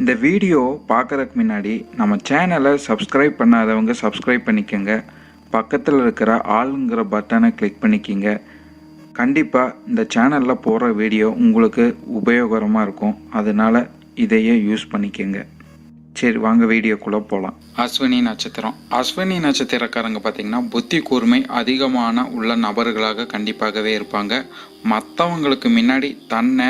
இந்த வீடியோ பார்க்குறதுக்கு முன்னாடி நம்ம சேனலை சப்ஸ்கிரைப் பண்ணாதவங்க சப்ஸ்கிரைப் பண்ணிக்கோங்க. பக்கத்தில் இருக்கிற ஆளுங்கிற பட்டனை கிளிக் பண்ணிக்கிங்க. கண்டிப்பாக இந்த சேனலில் போகிற வீடியோ உங்களுக்கு உபயோகரமாக இருக்கும். அதனால் இதையே யூஸ் பண்ணிக்கோங்க. சரி வாங்க வீடியோக்குள்ளே போகலாம் அஸ்வினி நட்சத்திரம். அஸ்வினி நட்சத்திரக்காரங்க பார்த்திங்கன்னா புத்தி கூர்மை அதிகமான உள்ள நபர்களாக கண்டிப்பாகவே இருப்பாங்க. மற்றவங்களுக்கு முன்னாடி தன்னை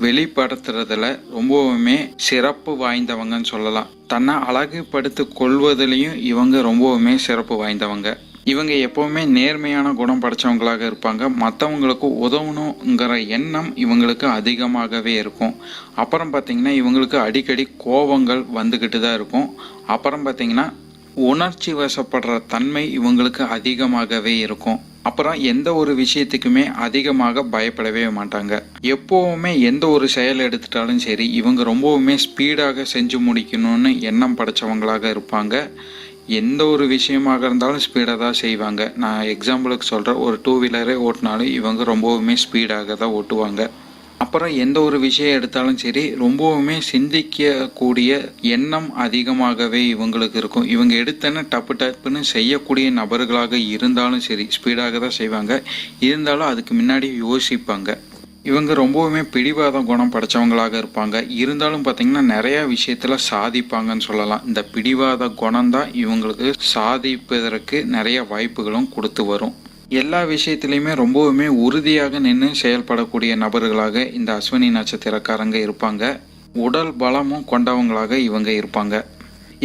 வெளிப்படுத்துறதுல ரொம்பவுமே சிறப்பு வாய்ந்தவங்கன்னு சொல்லலாம். தன்னை அழகுபடுத்தி கொள்வதிலையும் இவங்க ரொம்பவுமே சிறப்பு வாய்ந்தவங்க. இவங்க எப்பவுமே நேர்மையான குணம் படைச்சவங்களாக இருப்பாங்க. மற்றவங்களுக்கு உதவணுங்கிற எண்ணம் இவங்களுக்கு அதிகமாகவே இருக்கும். அப்புறம் பார்த்திங்கன்னா இவங்களுக்கு அடிக்கடி கோபங்கள் வந்துக்கிட்டு தான் இருக்கும். அப்புறம் பார்த்திங்கன்னா உணர்ச்சி வசப்படுற தன்மை இவங்களுக்கு அதிகமாகவே இருக்கும். அப்புறம் எந்த ஒரு விஷயத்துக்குமே அதிகமாக பயப்படவே மாட்டாங்க. எப்போவுமே எந்த ஒரு செயல் எடுத்துட்டாலும் சரி இவங்க ரொம்பவுமே ஸ்பீடாக செஞ்சு முடிக்கணும்னு எண்ணம் படைச்சவங்களாக இருப்பாங்க. எந்த ஒரு விஷயமாக இருந்தாலும் ஸ்பீடாக தான் செய்வாங்க. நான் எக்ஸாம்பிளுக்கு சொல்கிறேன் ஒரு டூ வீலரே ஓட்டினாலும் இவங்க ரொம்பவுமே ஸ்பீடாக தான் ஓட்டுவாங்க. அப்புறம் எந்த ஒரு விஷயம் எடுத்தாலும் சரி ரொம்பவுமே சிந்திக்கக்கூடிய எண்ணம் அதிகமாகவே இவங்களுக்கு இருக்கும். இவங்க எடுத்தன டப்பு டப்புன்னு செய்யக்கூடிய நபர்களாக இருந்தாலும் சரி ஸ்பீடாக தான் செய்வாங்க. இருந்தாலும் அதுக்கு முன்னாடி யோசிப்பாங்க. இவங்க ரொம்பவுமே பிடிவாத குணம் படைச்சவங்களாக இருப்பாங்க. இருந்தாலும் பார்த்தீங்கன்னா நிறையா விஷயத்தில் சாதிப்பாங்கன்னு சொல்லலாம். இந்த பிடிவாத குணம் தான் இவங்களுக்கு சாதிப்பதற்கு நிறைய வாய்ப்புகளும் கொடுத்து வரும். எல்லா விஷயத்திலையுமே ரொம்பவுமே உறுதியாக நின்று செயல்படக்கூடிய நபர்களாக இந்த அஸ்வினி நட்சத்திரக்காரங்க இருப்பாங்க. உடல் பலமும் கொண்டவங்களாக இவங்க இருப்பாங்க.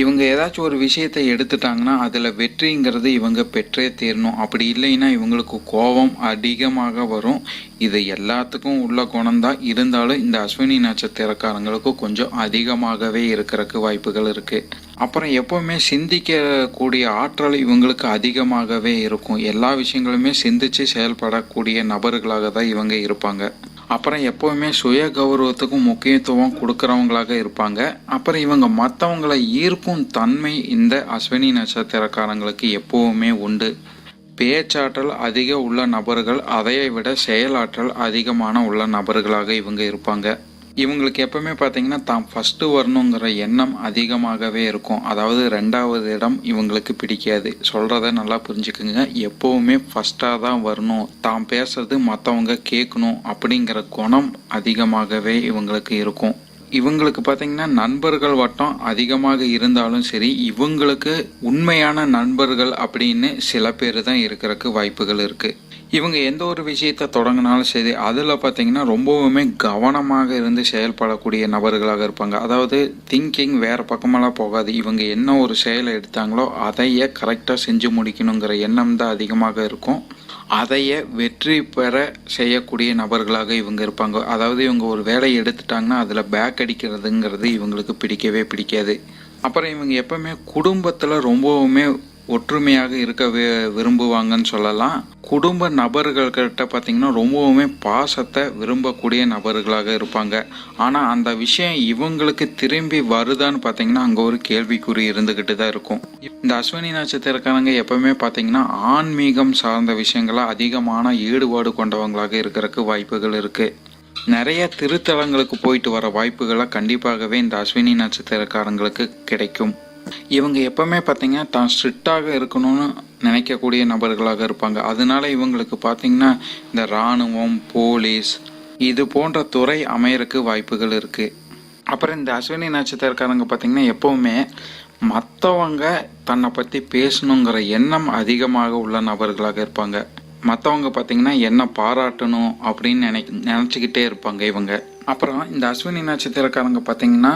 இவங்க ஏதாச்சும் ஒரு விஷயத்தை எடுத்துட்டாங்கன்னா அதில் வெற்றிங்கிறது இவங்க பெற்றே தீரணும். அப்படி இல்லைன்னா இவங்களுக்கு கோபம் அதிகமாக வரும். இது எல்லாத்துக்கும் உள்ள குணம்தான் இருந்தாலும் இந்த அஸ்வினி நட்சத்திரக்காரங்களுக்கு கொஞ்சம் அதிகமாகவே இருக்கிறதுக்கு வாய்ப்புகள் இருக்குது அப்புறம் எப்போவுமே சிந்திக்கக்கூடிய ஆற்றல் இவங்களுக்கு அதிகமாகவே இருக்கும். எல்லா விஷயங்களுமே சிந்திச்சு செயல்படக்கூடிய நபர்களாக தான் இவங்க இருப்பாங்க. அப்புறம் எப்போவுமே சுய கௌரவத்துக்கும் முக்கியத்துவம் கொடுக்குறவங்களாக இருப்பாங்க. அப்புறம் இவங்க மற்றவங்களை ஈர்க்கும் தன்மை இந்த அஸ்வினி நட்சத்திரக்காரங்களுக்கு எப்போவுமே உண்டு. பேச்சாற்றல் அதிக உள்ள நபர்கள் அதையை விட செயலாற்றல் அதிகமான உள்ள நபர்களாக இவங்க இருப்பாங்க. இவங்களுக்கு எப்பவுமே பார்த்தீங்கன்னா தான் ஃபஸ்ட்டு வரணுங்கிற எண்ணம் அதிகமாகவே இருக்கும். அதாவது ரெண்டாவது இடம் இவங்களுக்கு பிடிக்காது. சொல்கிறத நல்லா புரிஞ்சுக்குங்க. எப்போவுமே ஃபஸ்ட்டாக தான் வரணும். தான் பேசுறது மற்றவங்க கேட்கணும் அப்படிங்கிற குணம் அதிகமாகவே இவங்களுக்கு இருக்கும். இவங்களுக்கு பார்த்தீங்கன்னா நண்பர்கள் வட்டம் அதிகமாக இருந்தாலும் சரி இவங்களுக்கு உண்மையான நண்பர்கள் அப்படின்னு சில பேர் தான் இருக்கிறதுக்கு வாய்ப்புகள் இருக்குது இவங்க எந்த ஒரு விஷயத்தை தொடங்கினாலும் சரி அதில் பார்த்தீங்கன்னா ரொம்பவுமே கவனமாக இருந்து செயல்படக்கூடிய நபர்களாக இருப்பாங்க. அதாவது திங்கிங் வேறு பக்கமெல்லாம் போகாது. இவங்க என்ன ஒரு செயலை எடுத்தாங்களோ அதையே கரெக்டாக செஞ்சு முடிக்கணுங்கிற எண்ணம் தான் அதிகமாக இருக்கும். அதையே வெற்றி பெற செய்யக்கூடிய நபர்களாக இவங்க இருப்பாங்க. அதாவது இவங்க ஒரு வேலையை எடுத்துட்டாங்கன்னா அதில் பேக் அடிக்கிறதுங்கிறது இவங்களுக்கு பிடிக்கவே பிடிக்காது. அப்புறம் இவங்க எப்பவுமே குடும்பத்தில் ரொம்பவுமே ஒற்றுமையாக இருக்க வி- விரும்புவாங்கன்னு சொல்லலாம். குடும்ப நபர்கள்கிட்ட பார்த்தீங்கன்னா ரொம்பவுமே பாசத்தை விரும்பக்கூடிய நபர்களாக இருப்பாங்க. ஆனால் அந்த விஷயம் இவங்களுக்கு திரும்பி வருதான்னு பார்த்தீங்கன்னா அங்கே ஒரு கேள்விக்குறி இருந்துக்கிட்டு தான் இருக்கும். இந்த அஸ்வினி நட்சத்திரக்காரங்க எப்பவுமே பார்த்தீங்கன்னா ஆன்மீகம் சார்ந்த விஷயங்களை அதிகமான ஈடுபாடு கொண்டவங்களாக இருக்கிறதுக்கு வாய்ப்புகள் இருக்குது நிறைய திருத்தலங்களுக்கு போயிட்டு வர வாய்ப்புகளை கண்டிப்பாகவே இந்த அஸ்வினி நட்சத்திரக்காரங்களுக்கு கிடைக்கும். இவங்க எப்பவுமே பார்த்தீங்கன்னா தான் ஸ்ட்ரிக்டாக இருக்கணும்னு நினைக்கக்கூடிய நபர்களாக இருப்பாங்க. அதனால இவங்களுக்கு பார்த்தீங்கன்னா இந்த இராணுவம் போலீஸ் இது போன்ற துறை அமையறக்கு வாய்ப்புகள் இருக்குது அப்புறம் இந்த அஸ்வினி நட்சத்திரக்காரங்க பார்த்தீங்கன்னா எப்போவுமே மற்றவங்க தன்னை பற்றி பேசணுங்கிற எண்ணம் அதிகமாக உள்ள நபர்களாக இருப்பாங்க. மற்றவங்க பார்த்தீங்கன்னா என்ன பாராட்டணும் அப்படின்னு நினை நினச்சிக்கிட்டே இருப்பாங்க இவங்க. அப்புறம் இந்த அஸ்வினி நட்சத்திரக்காரங்க பார்த்தீங்கன்னா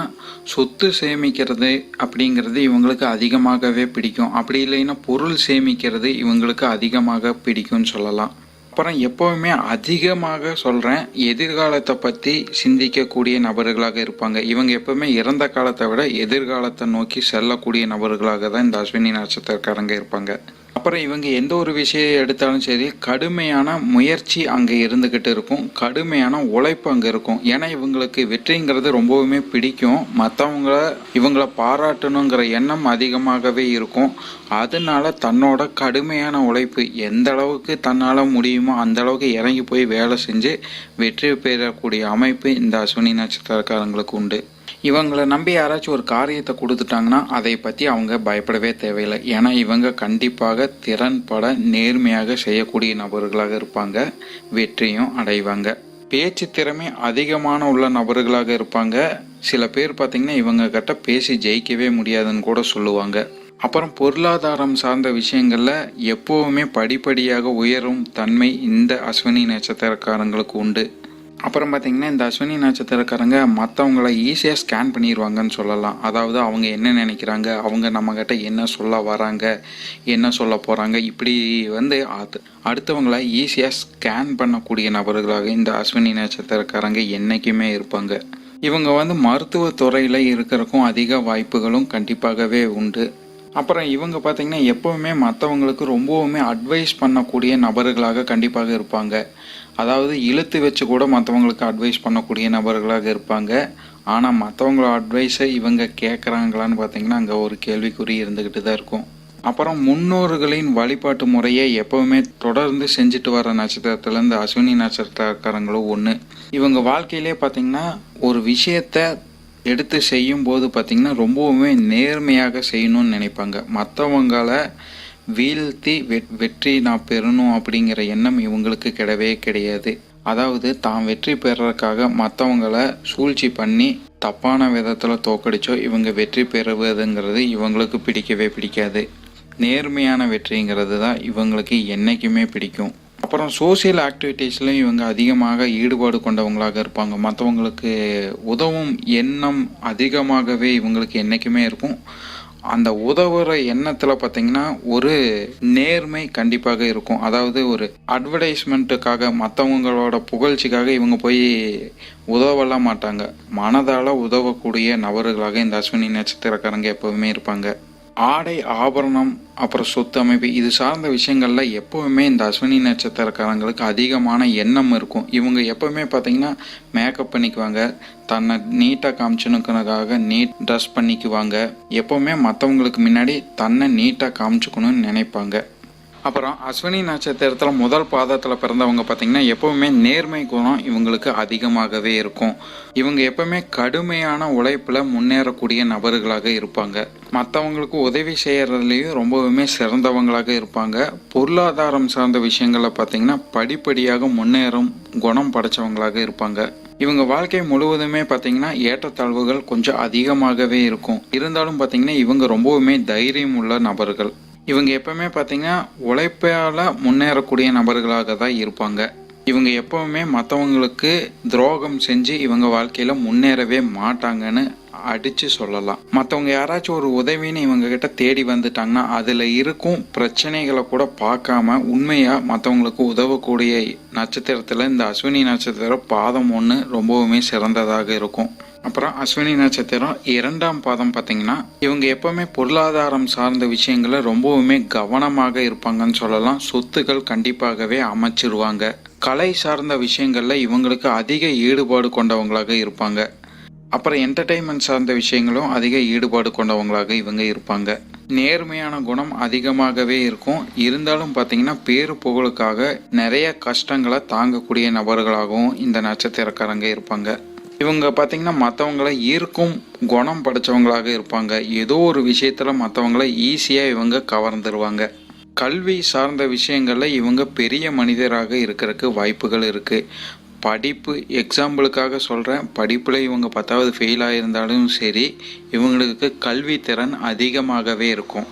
சொத்து சேமிக்கிறது அப்படிங்கிறது இவங்களுக்கு அதிகமாகவே பிடிக்கும். அப்படி இல்லைன்னா பொருள் சேமிக்கிறது இவங்களுக்கு அதிகமாக பிடிக்கும்னு சொல்லலாம். அப்புறம் எப்போவுமே அதிகமாக சொல்கிறேன் எதிர்காலத்தை பற்றி சிந்திக்கக்கூடிய நபர்களாக இருப்பாங்க. இவங்க எப்போவுமே இறந்த காலத்தை விட எதிர்காலத்தை நோக்கி செல்லக்கூடிய நபர்களாக தான் இந்த அஸ்வினி நட்சத்திரக்காரங்க இருப்பாங்க. அப்புறம் இவங்க எந்த ஒரு விஷயம் எடுத்தாலும் சரி கடுமையான முயற்சி அங்கே இருந்துக்கிட்டு இருக்கும். கடுமையான உழைப்பு அங்கே இருக்கும். ஏன்னா இவங்களுக்கு வெற்றிங்கிறது ரொம்பவுமே பிடிக்கும். மற்றவங்கள இவங்கள பாராட்டணுங்கிற எண்ணம் அதிகமாகவே இருக்கும். அதனால தன்னோட கடுமையான உழைப்பு எந்த அளவுக்கு தன்னால் முடியுமோ அந்த அளவுக்கு இறங்கி போய் வேலை செஞ்சு வெற்றி பெறக்கூடிய அமைப்பு இந்த அஸ்வினி நட்சத்திரக்காரங்களுக்கு உண்டு. இவங்களை நம்பி யாராச்சும் ஒரு காரியத்தை கொடுத்துட்டாங்கன்னா அதை பற்றி அவங்க பயப்படவே தேவையில்லை. ஏன்னா இவங்க கண்டிப்பாக திறன்பட நேர்மையாக செய்யக்கூடிய நபர்களாக இருப்பாங்க. வெற்றியும் அடைவாங்க. பேச்சு திறமை அதிகமான உள்ள நபர்களாக இருப்பாங்க. சில பேர் பார்த்திங்கன்னா இவங்க கிட்ட பேசி ஜெயிக்கவே முடியாதுன்னு கூட சொல்லுவாங்க. அப்புறம் பொருளாதாரம் சார்ந்த விஷயங்களில் எப்போவுமே படிப்படியாக உயரும் தன்மை இந்த அஸ்வினி நட்சத்திரக்காரங்களுக்கு உண்டு. அப்புறம் பார்த்தீங்கன்னா இந்த அஸ்வினி நட்சத்திரக்காரங்க மற்றவங்கள ஈஸியாக ஸ்கேன் பண்ணிடுவாங்கன்னு சொல்லலாம். அதாவது அவங்க என்ன நினைக்கிறாங்க? அவங்க நம்மக்கிட்ட என்ன சொல்ல வராங்க? என்ன சொல்ல போகிறாங்க இப்படி வந்து அது அடுத்தவங்கள ஈஸியாக ஸ்கேன் பண்ணக்கூடிய நபர்களாக இந்த அஸ்வினி நட்சத்திரக்காரங்க என்றைக்குமே இருப்பாங்க. இவங்க வந்து மருத்துவத்துறையில் இருக்கிறக்கும் அதிக வாய்ப்புகளும் கண்டிப்பாகவே உண்டு. அப்புறம் இவங்க பார்த்தீங்கன்னா எப்போவுமே மற்றவங்களுக்கு ரொம்பவுமே அட்வைஸ் பண்ணக்கூடிய நபர்களாக கண்டிப்பாக இருப்பாங்க. அதாவது இழுத்து வச்சு கூட மற்றவங்களுக்கு அட்வைஸ் பண்ணக்கூடிய நபர்களாக இருப்பாங்க. ஆனால் மற்றவங்களோட அட்வைஸை இவங்க கேட்குறாங்களான்னு பார்த்தீங்கன்னா அங்கே ஒரு கேள்விக்குறி இருந்துக்கிட்டு தான் இருக்கும். அப்புறம் முன்னோர்களின் வழிபாட்டு முறையை எப்பவுமே தொடர்ந்து செஞ்சுட்டு வர நட்சத்திரத்துலேருந்து இந்த அஸ்வினி நட்சத்திரக்காரங்களும் ஒன்று இவங்க வாழ்க்கையிலே பார்த்தீங்கன்னா ஒரு விஷயத்த எடுத்து செய்யும் போது ரொம்பவுமே நேர்மையாக செய்யணும்னு நினைப்பாங்க. மற்றவங்களை வீழ்த்தி வெ- வெற்றி நான் பெறணும் அப்படிங்கிற எண்ணம் இவங்களுக்கு கிடையவே கிடையாது. அதாவது தான் வெற்றி பெறறதுக்காக மற்றவங்கள சூழ்ச்சி பண்ணி தப்பான விதத்தில் தோக்கடிச்சோ இவங்க வெற்றி பெறுவதுங்கிறது இவங்களுக்கு பிடிக்கவே பிடிக்காது. நேர்மையான வெற்றிங்கிறது தான் இவங்களுக்கு என்றைக்குமே பிடிக்கும். அப்புறம் சோஷியல் ஆக்டிவிட்டீஸ்லையும் இவங்க அதிகமாக ஈடுபாடு கொண்டவங்களாக இருப்பாங்க. மற்றவங்களுக்கு உதவும் எண்ணம் அதிகமாகவே இவங்களுக்கு என்றைக்குமே இருக்கும். அந்த உதவுற எண்ணத்தில் பார்த்தீங்கன்னா ஒரு நேர்மை கண்டிப்பாக இருக்கும். அதாவது ஒரு அட்வர்டைஸ்மெண்ட்டுக்காக மற்றவங்களோட புகழ்ச்சிக்காக இவங்க போய் உதவலாம் மாட்டாங்க. மனதால் உதவக்கூடிய நபர்களாக இந்த அஸ்வினி நட்சத்திரக்காரங்க எப்போவுமே இருப்பாங்க. ஆடை ஆபரணம் அப்புறம் சொத்து அமைப்பு இது சார்ந்த விஷயங்களில் எப்போவுமே இந்த அஸ்வினி நட்சத்திரக்காரங்களுக்கு அதிகமான எண்ணம் இருக்கும். இவங்க எப்போவுமே பார்த்தீங்கன்னா மேக்கப் பண்ணிக்குவாங்க தன்னை நீட்டாக காமிச்சுனுக்கிறதுக்காக நீட் ட்ரெஸ் பண்ணிக்குவாங்க. எப்போவுமே மற்றவங்களுக்கு முன்னாடி தன்னை நீட்டாக காமிச்சுக்கணும்னு நினைப்பாங்க. அப்புறம் அஸ்வினி நட்சத்திரத்தில் முதல் பாதத்தில் பிறந்தவங்க பார்த்தீங்கன்னா எப்போவுமே நேர்மை குணம் இவங்களுக்கு அதிகமாகவே இருக்கும். இவங்க எப்பவுமே கடுமையான உழைப்பில் முன்னேறக்கூடிய நபர்களாக இருப்பாங்க. மற்றவங்களுக்கு உதவி செய்கிறதுலேயும் ரொம்பவுமே சிறந்தவங்களாக இருப்பாங்க. பொருளாதாரம் சார்ந்த விஷயங்களில் பார்த்தீங்கன்னா படிப்படியாக முன்னேறும் குணம் படைச்சவங்களாக இருப்பாங்க. இவங்க வாழ்க்கை முழுவதுமே பார்த்தீங்கன்னா ஏற்றத்தாழ்வுகள் கொஞ்சம் அதிகமாகவே இருக்கும். இருந்தாலும் பார்த்தீங்கன்னா இவங்க ரொம்பவுமே தைரியம் உள்ள நபர்கள். இவங்க எப்பவுமே பார்த்தீங்கன்னா உழைப்பால் முன்னேறக்கூடிய நபர்களாக தான் இருப்பாங்க. இவங்க எப்பவுமே மற்றவங்களுக்கு துரோகம் செஞ்சு இவங்க வாழ்க்கையில் முன்னேறவே மாட்டாங்கன்னு அடித்து சொல்லலாம். மற்றவங்க யாராச்சும் ஒரு உதவின்னு இவங்க கிட்ட தேடி வந்துட்டாங்கன்னா அதில் இருக்கும் பிரச்சனைகளை கூட பார்க்காம உண்மையாக மற்றவங்களுக்கு உதவக்கூடிய நட்சத்திரத்தில் இந்த அஸ்வினி நட்சத்திரம் பாதம் ஒன்று ரொம்பவுமே சிறந்ததாக இருக்கும். அப்புறம் அஸ்வினி நட்சத்திரம் இரண்டாம் பாதம் பார்த்தீங்கன்னா இவங்க எப்பவுமே பொருளாதாரம் சார்ந்த விஷயங்களை ரொம்பவுமே கவனமாக இருப்பாங்கன்னு சொல்லலாம். சொத்துக்கள் கண்டிப்பாகவே அமைச்சிருவாங்க. கலை சார்ந்த விஷயங்களில் இவங்களுக்கு அதிக ஈடுபாடு கொண்டவங்களாக இருப்பாங்க. அப்புறம் என்டர்டெயின்மெண்ட் சார்ந்த விஷயங்களும் அதிக ஈடுபாடு கொண்டவங்களாக இவங்க இருப்பாங்க. நேர்மையான குணம் அதிகமாகவே இருக்கும். இருந்தாலும் பார்த்தீங்கன்னா பேரு புகழுக்காக நிறைய கஷ்டங்களை தாங்கக்கூடிய நபர்களாகவும் இந்த நட்சத்திரக்காரங்க இருப்பாங்க. இவங்க பார்த்தீங்கன்னா மற்றவங்கள ஈர்க்கும் குணம் படைச்சவங்களாக இருப்பாங்க. ஏதோ ஒரு விஷயத்தில் மற்றவங்கள ஈஸியாக இவங்க கவர்ந்துருவாங்க. கல்வி சார்ந்த விஷயங்களில் இவங்க பெரிய மனிதராக இருக்கிறதுக்கு வாய்ப்புகள் இருக்குது படிப்பு எக்ஸாம்பிளுக்காக சொல்கிறேன் படிப்பில் இவங்க பத்தாவது ஃபெயில் ஆகியிருந்தாலும் சரி இவங்களுக்கு கல்வித்திறன் அதிகமாகவே இருக்கும்.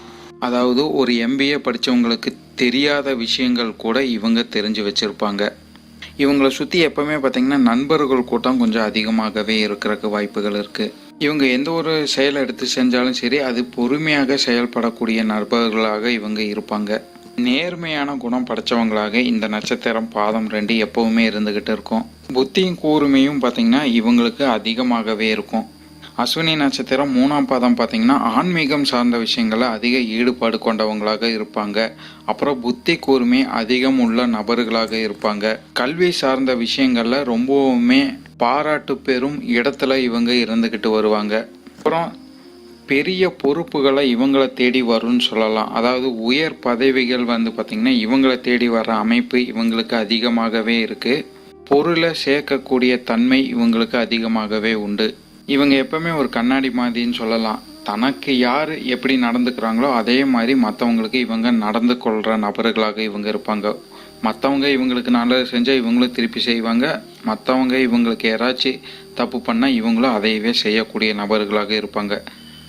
அதாவது ஒரு எம்பிஏ படித்தவங்களுக்கு தெரியாத விஷயங்கள் கூட இவங்க தெரிஞ்சு வச்சுருப்பாங்க. இவங்களை சுற்றி எப்போவுமே பார்த்திங்கன்னா நண்பர்கள் கூட்டம் கொஞ்சம் அதிகமாகவே இருக்கிறக்கு வாய்ப்புகள் இருக்குது இவங்க எந்த ஒரு செயலை எடுத்து செஞ்சாலும் சரி அது பொறுமையாக செயல்படக்கூடிய நண்பர்களாக இவங்க இருப்பாங்க. நேர்மையான குணம் படைச்சவங்களாக இந்த நட்சத்திரம் பாதம் ரெண்டு எப்பவுமே இருந்துகிட்டு இருக்கும். புத்தியும் கூர்மையும் பார்த்திங்கன்னா இவங்களுக்கு அதிகமாகவே இருக்கும். அஸ்வினி நட்சத்திரம் மூணாம் பாதம் பார்த்தீங்கன்னா ஆன்மீகம் சார்ந்த விஷயங்களில் அதிக ஈடுபாடு கொண்டவங்களாக இருப்பாங்க. அப்புறம் புத்தி கூர்மை அதிகம் உள்ள நபர்களாக இருப்பாங்க. கல்வி சார்ந்த விஷயங்களில் ரொம்பவுமே பாராட்டு பெறும் இடத்துல இவங்க இருந்துக்கிட்டு வருவாங்க. அப்புறம் பெரிய பொறுப்புகளை இவங்களை தேடி வரும்னு சொல்லலாம். அதாவது உயர் பதவிகள் வந்து பார்த்திங்கன்னா இவங்களை தேடி வர அமைப்பு இவங்களுக்கு அதிகமாகவே இருக்குது பொருளை சேர்க்கக்கூடிய தன்மை இவங்களுக்கு அதிகமாகவே உண்டு. இவங்க எப்பவுமே ஒரு கண்ணாடி மாதிரின்னு சொல்லலாம். தனக்கு யார் எப்படி நடந்துக்கிறாங்களோ அதே மாதிரி மற்றவங்களுக்கு இவங்க நடந்து கொள்கிற நபர்களாக இவங்க இருப்பாங்க. மற்றவங்க இவங்களுக்கு நல்லது செஞ்சால் இவங்களும் திருப்பி செய்வாங்க. மற்றவங்க இவங்களுக்கு யாராச்சும் தப்பு பண்ணால் இவங்களும் அதையவே செய்யக்கூடிய நபர்களாக இருப்பாங்க.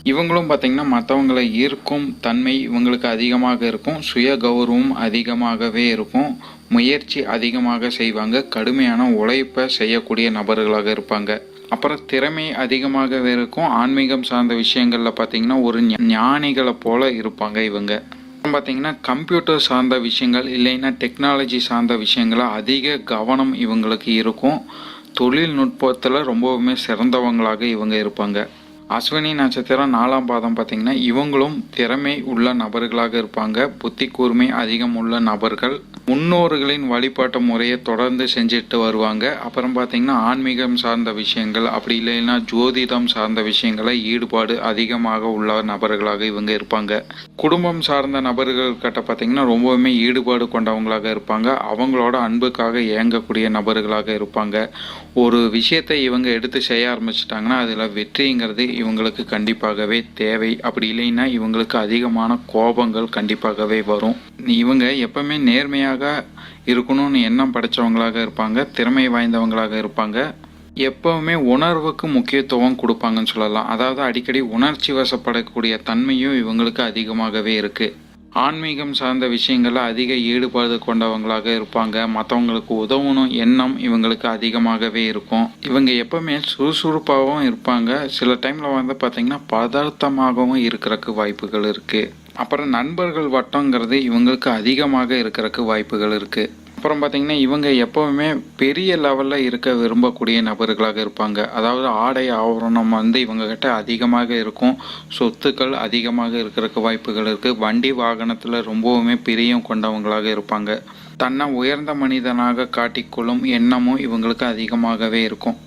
இவங்களும் பார்த்திங்கன்னா மற்றவங்களை ஈர்க்கும் தன்மை இவங்களுக்கு அதிகமாக இருக்கும். சுய கௌரவம் அதிகமாகவே இருக்கும். முயற்சி அதிகமாக செய்வாங்க. கடுமையான உழைப்பை செய்யக்கூடிய நபர்களாக இருப்பாங்க. அப்புறம் திறமை அதிகமாகவே இருக்கும். ஆன்மீகம் சார்ந்த விஷயங்களில் பார்த்தீங்கன்னா ஒரு ஞானிகளை போல இருப்பாங்க இவங்க. பார்த்திங்கன்னா பார்த்தீங்கன்னா கம்ப்யூட்டர் சார்ந்த விஷயங்கள் இல்லைன்னா டெக்னாலஜி சார்ந்த விஷயங்கள அதிக கவனம் இவங்களுக்கு இருக்கும். தொழில்நுட்பத்தில் ரொம்பவுமே சிறந்தவங்களாக இவங்க இருப்பாங்க. அஸ்வினி நட்சத்திரம் நாலாம் பாதம் பார்த்தீங்கன்னா இவங்களும் திறமை உள்ள நபர்களாக இருப்பாங்க. புத்தி கூர்மை அதிகம் உள்ள நபர்கள். முன்னோர்களின் வழிபாட்டு முறையை தொடர்ந்து செஞ்சுட்டு வருவாங்க. அப்புறம் பார்த்தீங்கன்னா ஆன்மீகம் சார்ந்த விஷயங்கள் அப்படி இல்லைன்னா ஜோதிடம் சார்ந்த விஷயங்களை ஈடுபாடு அதிகமாக உள்ள நபர்களாக இவங்க இருப்பாங்க. குடும்பம் சார்ந்த நபர்கள் கிட்ட பார்த்தீங்கன்னா ரொம்பவுமே ஈடுபாடு கொண்டவங்களாக இருப்பாங்க. அவங்களோட அன்புக்காக ஏங்கக்கூடிய நபர்களாக இருப்பாங்க. ஒரு விஷயத்தை இவங்க எடுத்து செய்ய ஆரம்பிச்சிட்டாங்கன்னா அதில் வெற்றிங்கிறது இவங்களுக்கு கண்டிப்பாகவே தேவை. அப்படி இல்லைன்னா இவங்களுக்கு அதிகமான கோபங்கள் கண்டிப்பாகவே வரும். இவங்க எப்பவுமே நேர்மையாக இருக்கணும்னு எண்ணம் படைத்தவங்களாக இருப்பாங்க. திறமை வாய்ந்தவங்களாக இருப்பாங்க. எப்பவுமே உணர்வுக்கு முக்கியத்துவம் கொடுப்பாங்கன்னு சொல்லலாம். அதாவது அடிக்கடி உணர்ச்சி வசப்படக்கூடிய தன்மையும் இவங்களுக்கு அதிகமாகவே இருக்குது ஆன்மீகம் சார்ந்த விஷயங்களில் அதிக ஈடுபாடு கொண்டவங்களாக இருப்பாங்க. மற்றவங்களுக்கு உதவணும் எண்ணம் இவங்களுக்கு அதிகமாகவே இருக்கும். இவங்க எப்பவுமே சுறுசுறுப்பாகவும் இருப்பாங்க. சில டைமில் வந்து பார்த்திங்கன்னா பதார்த்தமாகவும் இருக்கிறக்கு வாய்ப்புகள் இருக்குது அப்புறம் நண்பர்கள் வட்டங்கிறது இவங்களுக்கு அதிகமாக இருக்கிறக்கு வாய்ப்புகள் இருக்குது அப்புறம் பார்த்தீங்கன்னா இவங்க எப்போவுமே பெரிய லெவலில் இருக்க விரும்பக்கூடிய நபர்களாக இருப்பாங்க. அதாவது ஆடை ஆவரணம் வந்து இவங்கக்கிட்ட அதிகமாக இருக்கும். சொத்துக்கள் அதிகமாக இருக்கிறதுக்கு வாய்ப்புகள் இருக்குது வண்டி வாகனத்தில் ரொம்பவுமே பிரியம் கொண்டவங்களாக இருப்பாங்க. தன்னை உயர்ந்த மனிதனாக காட்டிக்கொள்ளும் எண்ணமும் இவங்களுக்கு அதிகமாகவே இருக்கும்.